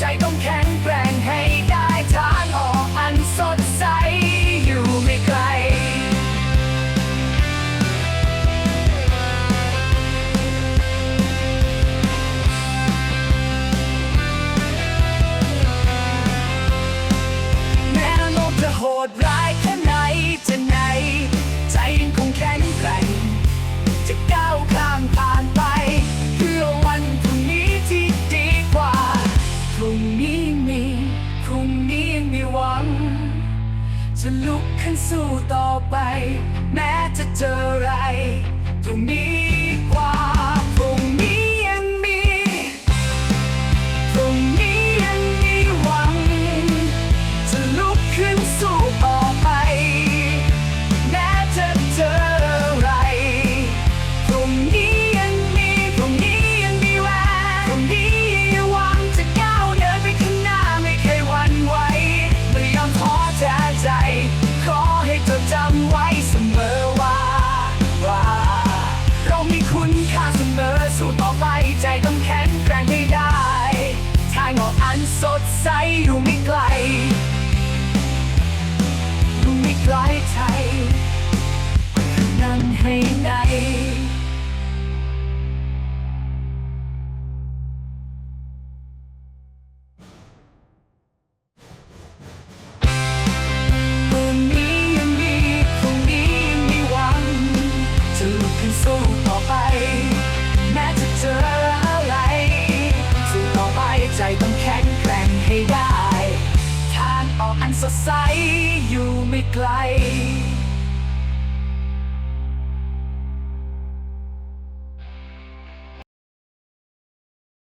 ใจต้องแข็งแกร่งให้ได้ทางออกอันสดใสอยู่ไม่ไกล แม้โลจะหดร้ พรุ่งนี้ยังมีหวัง จะลุกขึ้นสู้ต่อไปแายงอกอันสดใสดูไม่ไกลดูไม่ไกลใทย สดใสอยู่ไม่ไกล